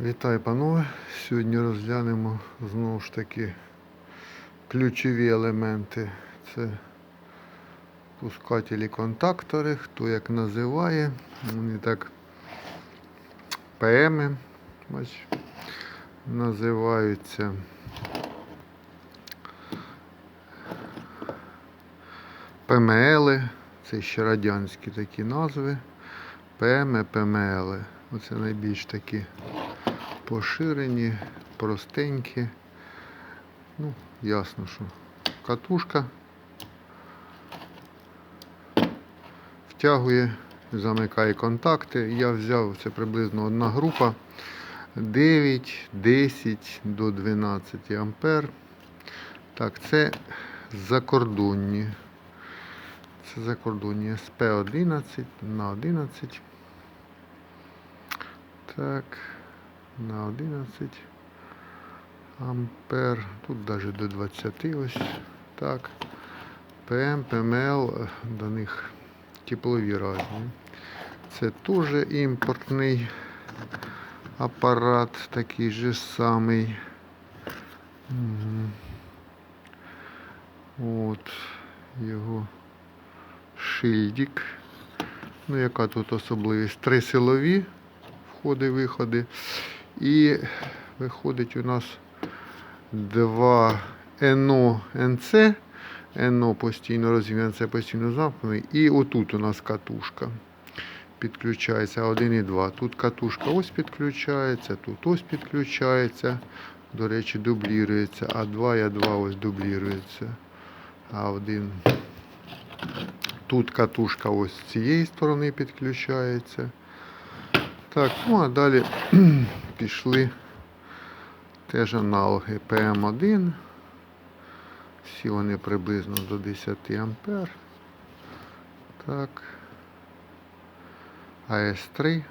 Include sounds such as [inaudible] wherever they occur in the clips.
Вітаю, панове! Сьогодні розглянемо знову ж таки ключові елементи. Це пускателі контактори, хто як називає. Вони так бач, називаються. ПМЛ, це ще радянські такі назви. ПМ, ПМЛ. Оце найбільш такі поширені, простенькі. Ну, ясно, що катушка втягує, замикає контакти. Я взяв це приблизно одна група 9, 10 до 12 ампер. Так, це закордонні. Це закордонні СП-11 на 11. Так, на 11 ампер. Тут навіть до 20 ось. Так. ПМ, ПМЛ, до них теплові разні. Це теж імпортний апарат, такий же самий. От його шильдик. Ну, яка тут особливість? Три силові входи, виходи. І виходить у нас два НО НЦ. НО постійно розвіяне, це постійно замкнений. І отут у нас катушка. Підключається 1 і 2. Тут катушка ось підключається, тут ось підключається. До речі, дублірується. А 2 і 2 ось дублірується. А 1 Тут катушка ось з цієї сторони підключається. Так, ну а далі [clears throat] пішли теж аналоги PM1. Всі вони приблизно до 10 ампер. Так. АС3.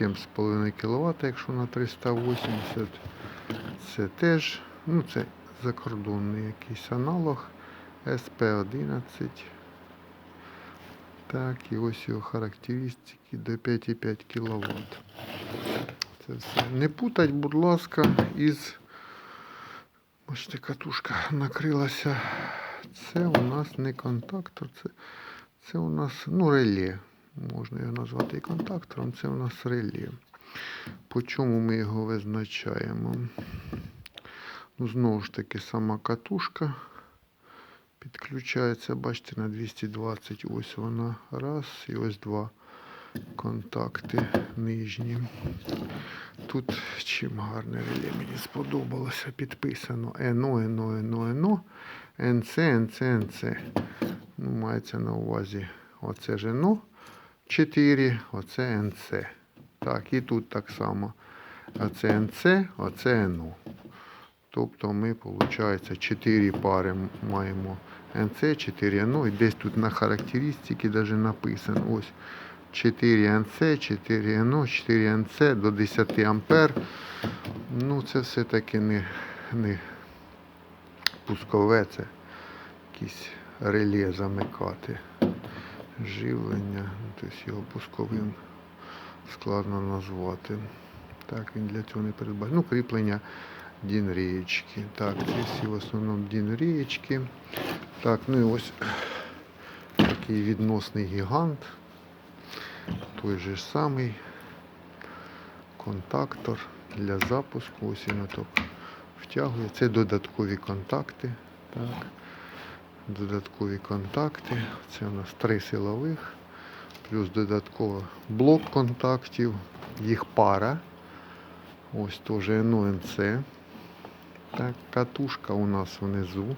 7,5 кВт, якщо на 380. Це теж, ну це закордонний якийсь аналог. SP11. Так, і ось його характеристики до 5,5 кВт. Це все. Не путать, будь ласка, із. Бачите, катушка накрилася. Це у нас не контактор, це, це у нас ну, реле. Можна його назвати і контактором, це у нас реле. По чому ми його визначаємо? Ну, знову ж таки, сама катушка підключається, бачите, на 220. Ось вона. Раз. І ось два контакти нижні. Тут чим гарне реле мені сподобалося. Підписано ЕНО, ЕНО, ЕНО, ЕНО, НЦ, НЦ, НЦ. Ну, мається на увазі оце ж ЕНО 4, оце НЦ. Так, і тут так само. Оце НЦ, оце НО. Тобто ми, виходить, 4 пари маємо НЦ, 4 НО. І десь тут на характеристики навіть написано. Ось 4 НЦ, 4 НО, 4 НЦ до 10 ампер. Ну, це все-таки не, не пускове, це якісь реле замикати. Живлення, ну, тобто його пусковим складно назвати. Так, він для цього не передбачений. Ну, кріплення дінрієчки. Так, це всі в основному дінрієчки. Так, ну і ось такий відносний гігант. Той же самий контактор для запуску. Ось він отак втягує. Це додаткові контакти. Так. Додаткові контакти. Це у нас три силових, плюс додатково блок контактів, їх пара. Ось теж НОНЦ. Так, катушка у нас внизу.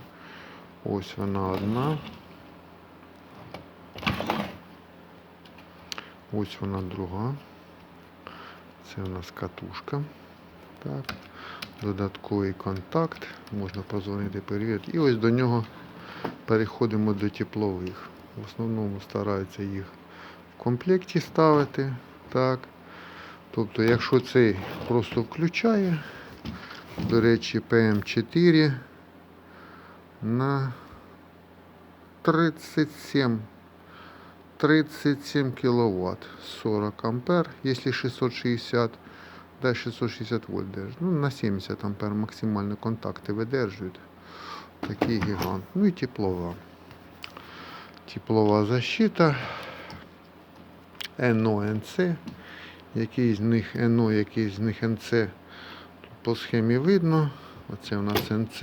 Ось вона одна. Ось вона друга. Це у нас катушка. Так. Додатковий контакт. Можна позвонити перевірити. І ось до нього переходимо до теплових. В основному стараються їх в комплекті ставити. Так. Тобто, якщо цей просто включає, до речі, PM4 на 37 37 кВт, 40 ампер, если 660, да, 660 вольт держит. Ну, на 70 ампер максимально контакти видержують. Такий гігант. Ну і теплова. Теплова защита. НО, НЦ. Який з них НО, який з них НЦ. Тут по схемі видно. Оце у нас НЦ.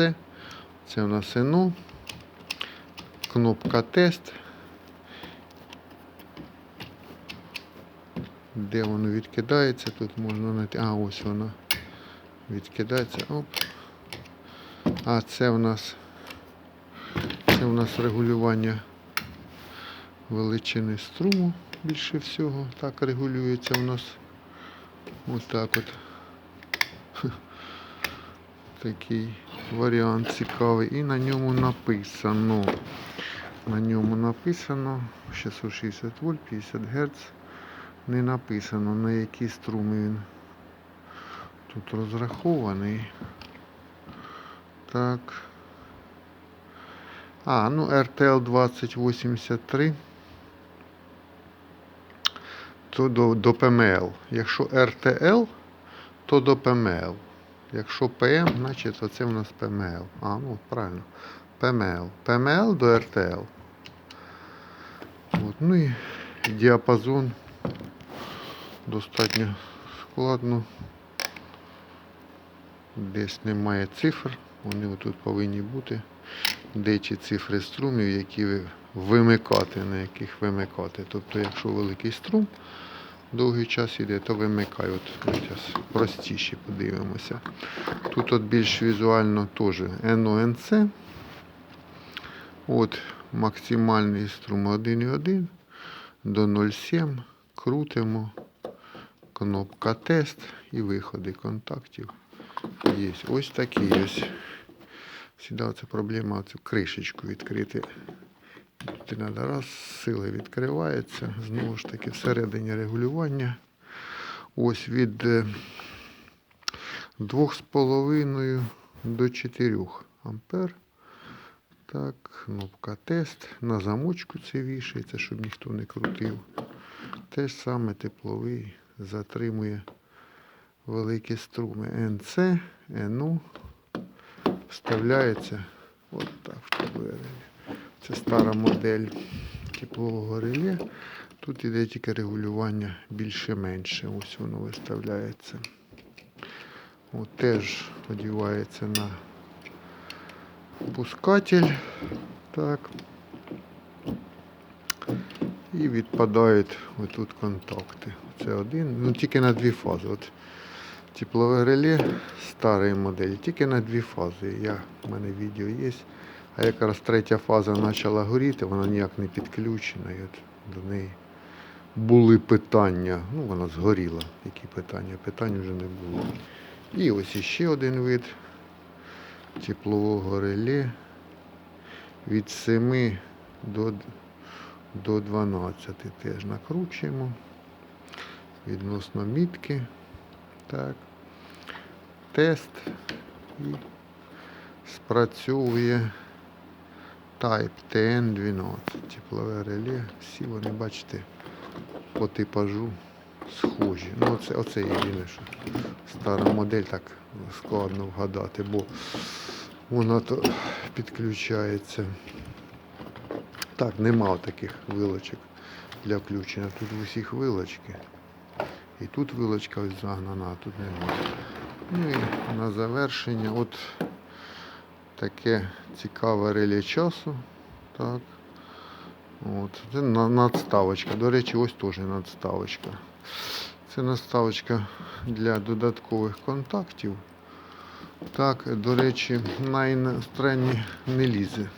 Це у нас НО. Кнопка тест. Де воно відкидається? Тут можна знайти. А, ось воно відкидається. Оп. А це у нас це у нас регулювання величини струму більше всього. Так регулюється у нас. Ось так от. [laughs] Такий варіант цікавий. І на ньому написано. На ньому написано 660 вольт, 50 Гц. Не написано на які струми він тут розрахований. Так. А, ну RTL 2083. То до, до ПМЛ. Якщо RTL, то до ПМЛ. Якщо ПМ, значить оце у нас ПМЛ. А, ну правильно. ПМЛ. ПМЛ до RTL. От, ну і діапазон достатньо складно. Десь немає цифр, вони отут повинні бути. Деякі цифри струмів, які ви вимикати, на яких вимикати. Тобто, якщо великий струм довгий час іде, то вимикай. От зараз простіше подивимося. Тут от більш візуально теж НОНЦ. От максимальний струм 1,1 до 0,7. Крутимо. Кнопка тест і виходи контактів. Є. Ось такий ось. Всегда це проблема цю кришечку відкрити. Треба раз, сили відкривається. Знову ж таки, всередині регулювання. Ось від е, 2,5 до 4 ампер. Так, кнопка тест. На замочку це вішається, щоб ніхто не крутив. Те ж саме тепловий затримує великі струми НЦ, НУ. Вставляється от так в реле. Це стара модель теплового реле. Тут іде тільки регулювання більше-менше. Ось воно виставляється. От теж одівається на пускатель. Так. І відпадають отут контакти. Це один, ну тільки на дві фази. От теплове реле старої моделі, тільки на дві фази. Я, у мене відео є. А якраз третя фаза почала горіти, вона ніяк не підключена. І от до неї були питання. Ну, вона згоріла. Які питання? Питань вже не було. І ось іще один вид теплового реле від 7 до, до 12 теж накручуємо. Відносно мітки. Так. Тест і спрацьовує Type TN12. Теплове реле. Всі вони, бачите, по типажу схожі. Ну, оце, оце єдине, що стара модель так складно вгадати, бо вона то підключається. Так, нема таких вилочок для включення. Тут в усіх вилочки. І тут вилочка ось загнана, тут немає. Ну і на завершення от таке цікаве реле часу. Так. От. Це надставочка. До речі, ось теж надставочка. Це надставочка для додаткових контактів. Так, до речі, на іностранні не лізе.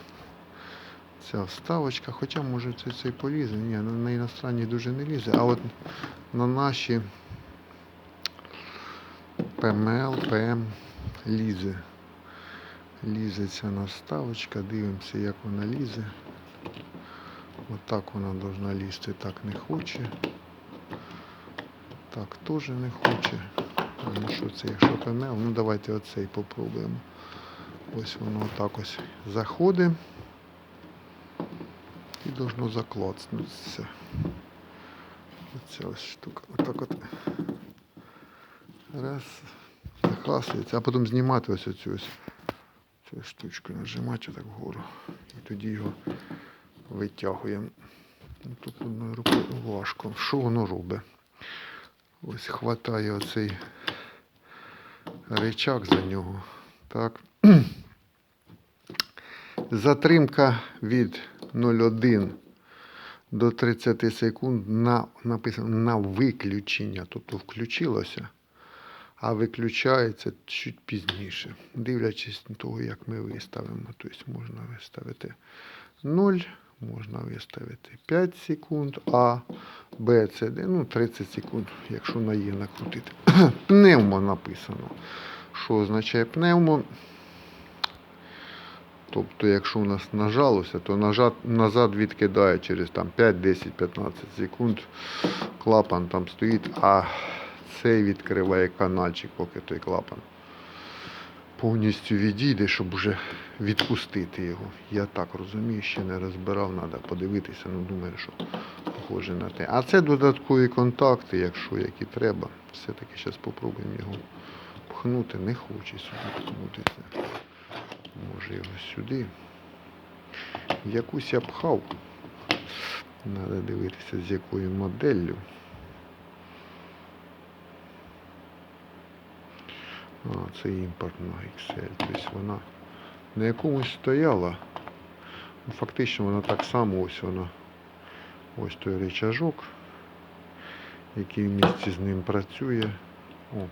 Ця вставочка, хоча може це цей полізе. Ні, на, на іностранні дуже не лізе. А от на наші ПМЛ, ПМ лізе. Лізе наставочка, дивимося, як вона лізе. Отак вона должна лізти, так не хоче. Так теж не хоче. Ну що це, якщо ПМЛ, ну давайте оцей попробуємо. Ось воно отак ось заходить. І должно заклацнутися. Оця ось штука. Отак от. Раз. Закласується, а потім знімати ось оцю ось цю штучку, нажимати отак вгору. І тоді його витягуємо. Ну, Тут одною рукою важко. Що воно робить? Ось хватає оцей речак за нього. Так. [clears throat] Затримка від 0,1 до 30 секунд на, написано на виключення. Тобто включилося, а виключається чуть пізніше. Дивлячись на того, як ми виставимо. Тобто можна виставити 0, можна виставити 5 секунд, А, Б, С, ну 30 секунд, якщо на Є накрутити. [clears throat] Пневмо написано. Що означає пневмо? Тобто, якщо у нас нажалося, то нажат, назад відкидає через там, 5, 10, 15 секунд. Клапан там стоїть, а цей відкриває канальчик, поки той клапан повністю відійде, щоб вже відпустити його. Я так розумію, ще не розбирав, треба подивитися, ну думаю, що похоже на те. А це додаткові контакти, якщо які треба. Все-таки зараз спробуємо його пхнути. Не хоче сюди пхнути. Може його сюди. Якусь я пхав. Треба дивитися, з якою моделлю. А, це імпортна XL. Тобто вона на якомусь стояла. Ну, Фактично вона так само ось вона. Ось той речажок, який в місті з ним працює. О.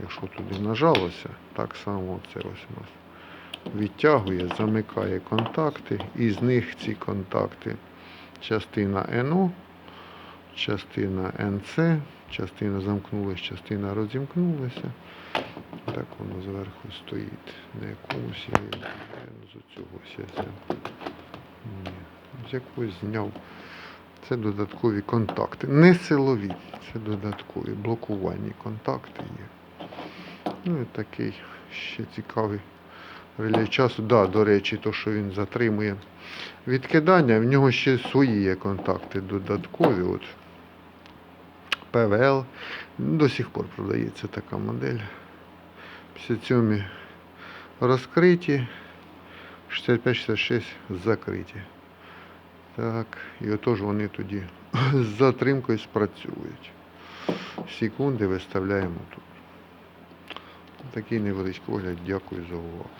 Якщо туди нажалося, так само це ось у нас відтягує, замикає контакти, і з них ці контакти частина НО, частина НЦ, частина замкнулася, частина розімкнулася. Так воно зверху стоїть. На якомусь я з цього. Ні, з якогось зняв. Це додаткові контакти. Не силові, це додаткові блокувальні контакти є. Ну і такий ще цікавий реле часу. Да, до речі, то, що він затримує відкидання, в нього ще свої є контакти додаткові. От. ПВЛ. До сих пор продається така модель. 57 розкриті, 65-66 закриті. Так, і отож вони тоді з затримкою спрацюють. Секунди виставляємо тут. Такий невеличкий огляд. Дякую за увагу.